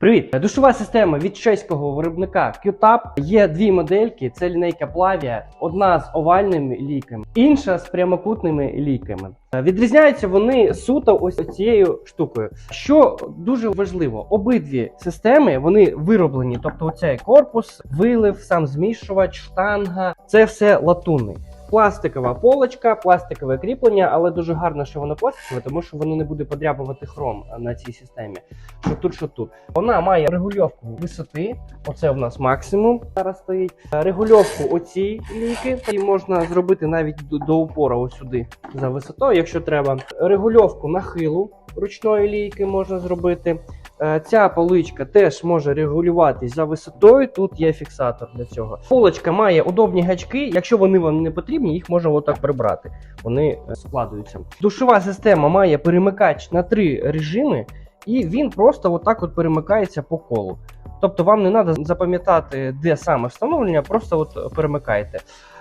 Привіт! Душова система від чеського виробника QTAP. Є дві модельки: це лінейка Plavia, одна з овальними ліками, інша з прямокутними ліками. Відрізняються вони суто ось цією штукою. Що дуже важливо, обидві системи вони вироблені, тобто оцей корпус, вилив, сам змішувач, штанга це все латунний. Пластикова полочка, пластикове кріплення, але дуже гарно, що воно пластикове, тому що воно не буде подряпувати хром на цій системі. Що тут, що тут. Вона має регульовку висоти. Оце у нас максимум зараз стоїть. Регульовку оцій ліки. І можна зробити навіть до упора ось сюди за висотою, якщо треба. Регульовку нахилу ручної лійки можна зробити. Е, Ця поличка теж може регулюватись за висотою. Тут є фіксатор для цього. Полочка має удобні гачки. Якщо вони вам не потрібні, їх можна отак прибрати. Вони е, складуються. Душова система має перемикач на три режими, і він просто отак от перемикається по колу. Тобто вам не треба запам'ятати, де саме встановлення, просто от перемикаєте.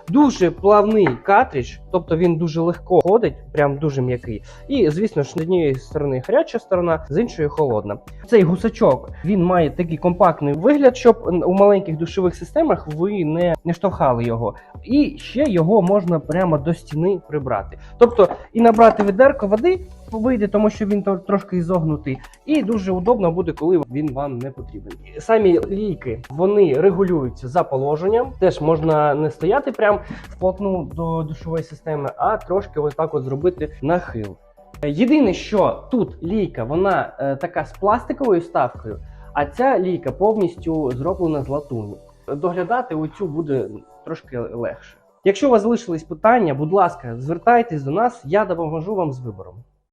Дуже плавний картридж, тобто він дуже легко ходить, прям дуже м'який. І, звісно ж, з однієї сторони гаряча сторона, з іншої холодна. Цей гусачок він має такий компактний вигляд, щоб у маленьких душових системах ви не, не штовхали його. І ще його можна прямо до стіни прибрати. Тобто і набрати відерко води вийде, тому що він трошки ізогнутий, і дуже удобно буде, коли він вам не потрібен. Самі лійки вони регулюються за положенням. Теж можна не стояти прям вплотну до душової системи, а трошки ось так от зробити нахил. Єдине, що тут лійка, вона е, така з пластиковою ставкою, а ця лійка повністю зроблена з латуні. Доглядати оцю буде трошки легше. Якщо у вас залишились питання, будь ласка, звертайтесь до нас, я допоможу вам з вибором.